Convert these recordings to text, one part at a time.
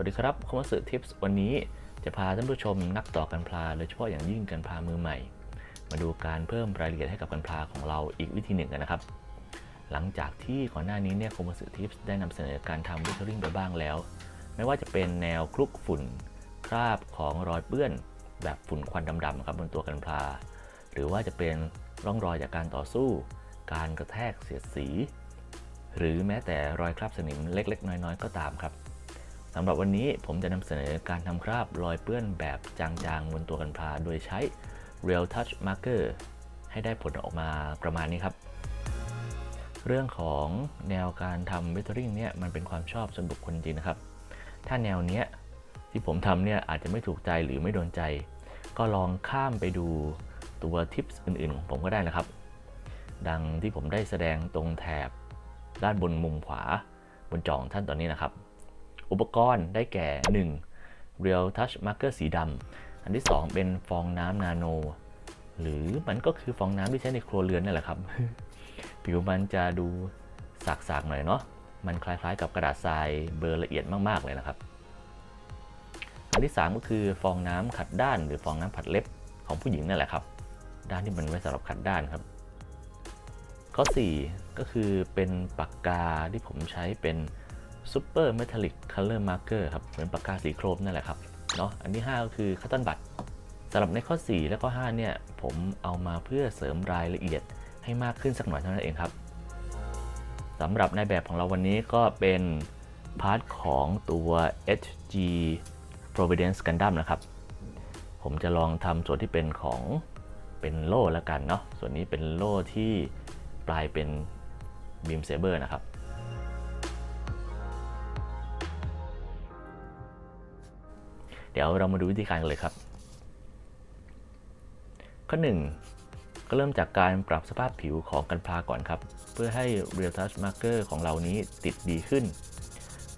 วัสดีครับคอมเสิร์ตทิปส์วันนี้จะพาท่านผู้ชมนักต่อกันพลาโดยเฉพาะอย่างยิ่งกันพลามือใหม่ มาดูการเพิ่มรายละเอียดให้กับกันพลาของเราอีกวิธีหนึ่งกันนะครับ หลังจากที่ก่อนหน้านี้เนี่ยคอมเสิร์ตทิปส์ได้นำเสนอการทำวิเทอริงไปบ้างแล้ว ไม่ว่าจะเป็นแนวคลุกฝุ่น คราบของรอยเปื้อน แบบฝุ่นควันดำๆครับบนตัวกันพลา หรือว่าจะเป็นร่องรอยจากการต่อสู้ การกระแทกเสียดสี หรือแม้แต่รอยคราบสนิมเล็กๆ น้อยๆ ก็ตามครับำหรับวันนี้ผมจะนำเสนอการทำคราบรอยเปื้อนแบบจางๆบนตัวกันพลาโดยใช้ Real Touch Marker ให้ได้ผลออกมาประมาณนี้ครับ เรื่องของแนวการทำ Weathering เนี่ยมันเป็นความชอบส่วนบุคคลจริงนะครับ ถ้าแนวเนี้ยที่ผมทำเนี่ยอาจจะไม่ถูกใจหรือไม่โดนใจ ก็ลองข้ามไปดูตัวทิปส์อื่นๆของผมก็ได้นะครับ ดังที่ผมได้แสดงตรงแถบด้านบนมุมขวาบนจองท่านตอนนี้นะครับ อุปกรณ์ได้แก่ 1. Real Touch Marker สีดำ อันที่ 2 เป็นฟองน้ำนาโน หรือมันก็คือฟองน้ำที่ใช้ในครัวเรือนนั่แหละครับ ผิวมันจะดูสากๆหน่อยเนาะ มันคล้ายๆกับกระดาษทรายเบอร์ละเอียดมากๆเลยนะครับ อันที่ 3 ก็คือฟองน้ำขัดด้าน หรือฟองน้ำผัดเล็บของผู้หญิงนั่นแหละครับ ด้านที่มันไว้สำหรับขัดด้านครับ ข้อ 4 ก็คือเป็นปากกาที่ผมใช้เป็น Super Metallic Color Marker ครับ เหมือนปากกาสีโครมนั่นแหละครับ เนาะอันที่ 5 ก็คือคัตตันบัตสำหรับในข้อ 4 และข้อ 5 เนี่ย ผมเอามาเพื่อเสริมรายละเอียดให้มากขึ้นสักหน่อยเท่านั้นเองครับสำหรับในแบบของเราวันนี้ก็เป็นพาร์ทของตัว HG Providence Gundam นะครับ ผมจะลองทำส่วนที่เป็นของเป็นโล่แล้วกันเนาะ ส่วนนี้เป็นโล่ที่ปลายเป็นบีมเซเบอร์นะครับ ดี๋ยวเรามาดูวิธีการกันเลยครับ ข้อ 1 ก็เริ่มจากการปรับสภาพผิวของกันพลาก่อนครับ เพื่อให้ Real Touch Marker ของเรานี้ติดดีขึ้น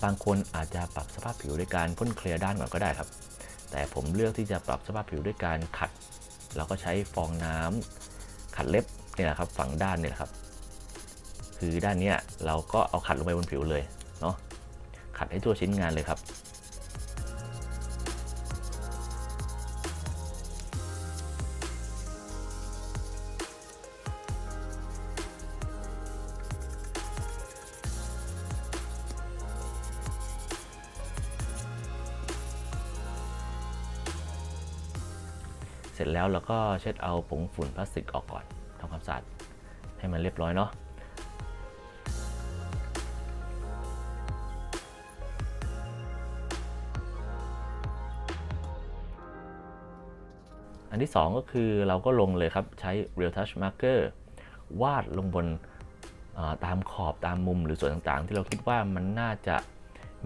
บางคนอาจจะปรับสภาพผิวด้วยการพ่นเคลียร์ด้านก่อนก็ได้ครับ แต่ผมเลือกที่จะปรับสภาพผิวด้วยการขัดเราก็ใช้ฟองน้ำขัดเล็บเนี่ยแหละครับฝั่งด้านเนี่ยแหละครับ คือด้านเนี้ยเราก็เอาขัดลงไปบนผิวเลยเนาะขัดให้ทั่วชิ้นงานเลยครับ ร็จแล้วเราก็เช็ดเอาผงฝุ่นพลาสติกออกก่อนทำความสะอาดให้มันเรียบร้อยเนาะอันที่ 2 ก็คือเราก็ลงเลยครับ ใช้ Real Touch Marker วาดลงบนาตามขอบตามมุมหรือส่วนต่างๆ ที่เราคิดว่ามันน่าจะ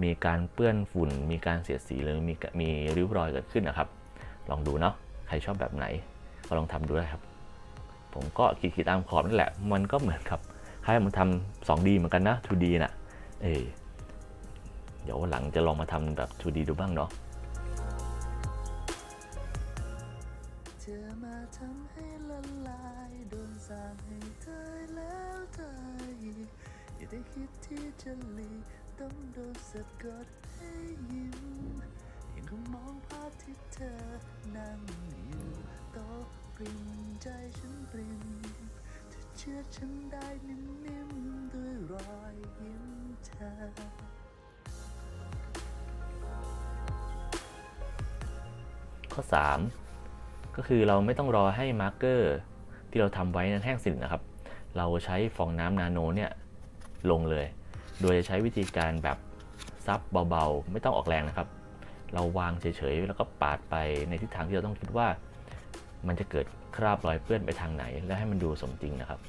มีการเปื้อนฝุ่น มีการเสียดสีหรือมีมีริ้วรอยเกิดขึ้นนะครับ ลองดูเนาะ ใครชอบแบบไหนก็ลองทำดูได้ครับ ผมก็ขีดๆตามขอบนั่นแหละ มันก็เหมือนกับใครมันทำ 2D เหมือนกันนะ 2D น่ะเออเดี๋ยววันหลังจะลองมาทำแบบ 2D ดูบ้างเนาะธอมาทำให้ละลายโดนสาปให้เธอแล้วเธออีกอย่าได้คิดที่จะหลีต้องโดนสะกดให้ยิ้ม ยังคงมองภาพที่เธอนั่งอยู่โต๊ะปริมใจฉันปริมเธอเชื่อฉันได้นิ่มๆด้วยรอยยิ้มเธอข้อ 3 ก็คือเราไม่ต้องรอให้มาร์กเกอร์ที่เราทำไว้นั้นแห้งสนิทนะครับ เราใช้ฟองน้ำนาโนเนี่ยลงเลย โดยจะใช้วิธีการแบบซับเบาๆ ไม่ต้องออกแรงนะครับ เราวางเฉยๆแล้วก็ปาดไปในทิศทางที่เราต้องคิดว่า มันจะเกิดคราบรอยเปื้อนไปทางไหน และให้มันดูสมจริงนะครับ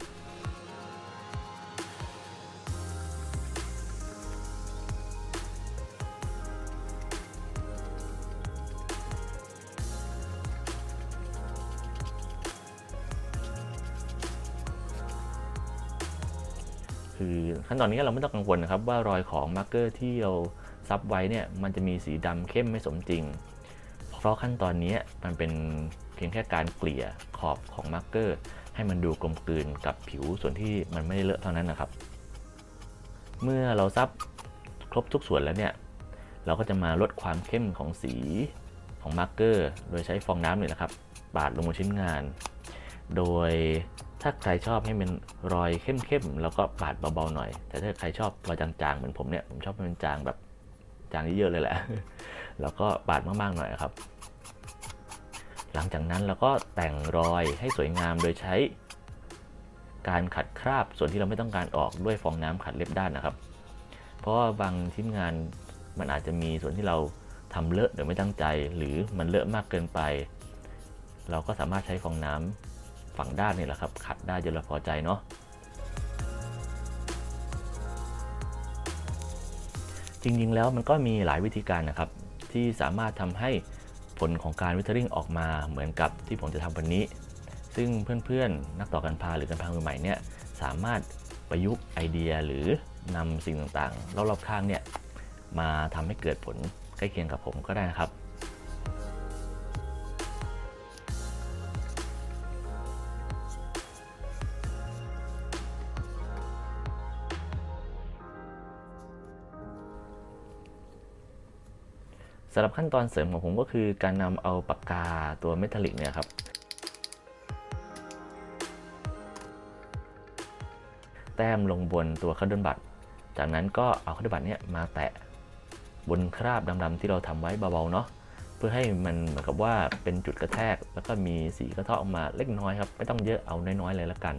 คือขั้นตอนนี้เราไม่ต้องกังวลนะครับว่ารอยของมาร์กเกอร์ที่เรา ซับไว้เนี่ยมันจะมีสีดำเข้มไม่สมจริง เพราะขั้นตอนนี้มันเป็นเพียงแค่การเกลี่ยขอบของมาร์กเกอร์ ให้มันดูกลมกลืนกับผิวส่วนที่มันไม่ได้เลอะเท่านั้นนะครับ เมื่อเราซับครบทุกส่วนแล้วเนี่ยเราก็จะมาลดความเข้มของสีของมาร์กเกอร์ โดยใช้ฟองน้ำเนี่ยนะครับปาดลงบนชิ้นงาน โดยถ้าใครชอบให้มันรอยเข้มๆแล้วก็ปาดเบาๆหน่อย แต่ถ้าใครชอบรอยจางๆเหมือนผมเนี่ยผมชอบให้มันจางแบบ จางเยอะๆเลยแหละ แล้วก็ปาดมากๆหน่อยครับ หลังจากนั้นเราก็แต่งรอยให้สวยงามโดยใช้การขัดคราบส่วนที่เราไม่ต้องการออกด้วยฟองน้ำขัดเล็บด้านนะครับ เพราะว่าบางชิ้นงานมันอาจจะมีส่วนที่เราทำเลอะโดยไม่ตั้งใจ หรือมันเลอะมากเกินไป เราก็สามารถใช้ฟองน้ำฝั่งด้านนี่แหละครับ ขัดได้จนเราพอใจเนาะ จริง ๆ แล้วมันก็มีหลายวิธีการนะครับ ที่สามารถทำให้ผลของการวิเทอริงออกมาเหมือนกับที่ผมจะทำวันนี้ ซึ่งเพื่อนๆ นักต่อกันพาหรือกันพามือใหม่เนี่ยสามารถประยุกต์ไอเดียหรือนำสิ่งต่างๆรอบๆข้างเนี่ยมาทำให้เกิดผลใกล้เคียงกับผมก็ได้นะครับ สำหรับขั้นตอนเสริมของผมก็คือการนำเอาปากกาตัวเมทัลลิกเนี่ยครับแต้มลงบนตัวคัตเดิลบัตจากนั้นก็เอาคัตเดิลบัตเนี่ยมาแตะบนคราบดำๆที่เราทำไว้เบาๆเนาะเพื่อให้มันเหมือนกับว่าเป็นจุดกระแทก แล้วก็มีสีกระเทาะออกมาเล็กน้อยครับ ไม่ต้องเยอะเอาน้อยๆเลยละกัน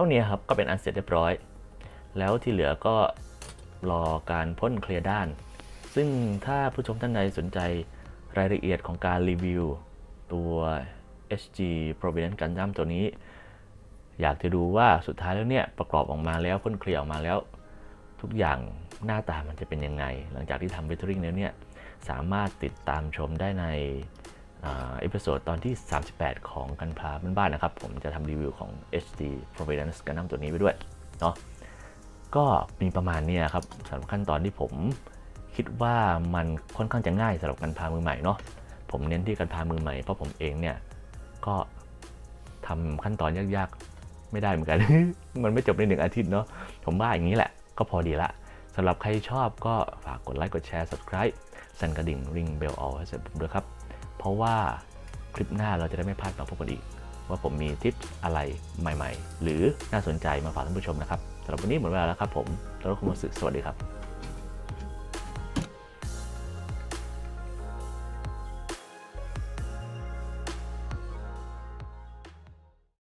ท่านี้ครับก็เป็นอันเสร็จเรียบร้อย แล้วที่เหลือก็รอการพ่นเคลียร์ด้าน ซึ่งถ้าผู้ชมท่านใดสนใจรายละเอียดของการรีวิว ตัว HG Providence Gundam ตัวนี้ อยากจะดูว่าสุดท้ายแล้วเนี่ย ประกอบออกมาแล้วพ่นเคลียร์ออกมาแล้ว ทุกอย่างหน้าตามันจะเป็นยังไง หลังจากที่ทำวิทเทอริงแล้วเนี่ย สามารถติดตามชมได้ใน เอพิโซดตอนที่ 38 ของกันพาบ้านๆนะครับ ผมจะทำรีวิวของ HD Providence Gundam ตัวนี้ไปด้วยเนาะก็มีประมาณนี้ครับสำหรับขั้นตอนที่ผมคิดว่ามันค่อนข้างจะง่ายสำหรับการพามือใหม่เนาะผมเน้นที่การพามือใหม่เพราะผมเองเนี่ยก็ทำขั้นตอนยากๆ ไม่ได้เหมือนกัน มันไม่จบในหนึ่งอาทิตย์เนาะผมว่าอย่างนี้แหละก็พอดีละสำหรับใครชอบก็ฝากกดไลค์กดแชร์ subscribe สั่นกระดิ่งริงเบลเอาให้เสร็จผมด้วยครับ ราะว่าคลิปหน้าเราจะได้ไม่พลาดมาพบกันอีก ว่าผมมีทิปอะไรใหม่ ๆ หรือน่าสนใจมาฝากท่านผู้ชมนะครับสำหรับวันนี้หมดเวลาแล้วครับผมแล้วคุณมสึสวัสดีครับ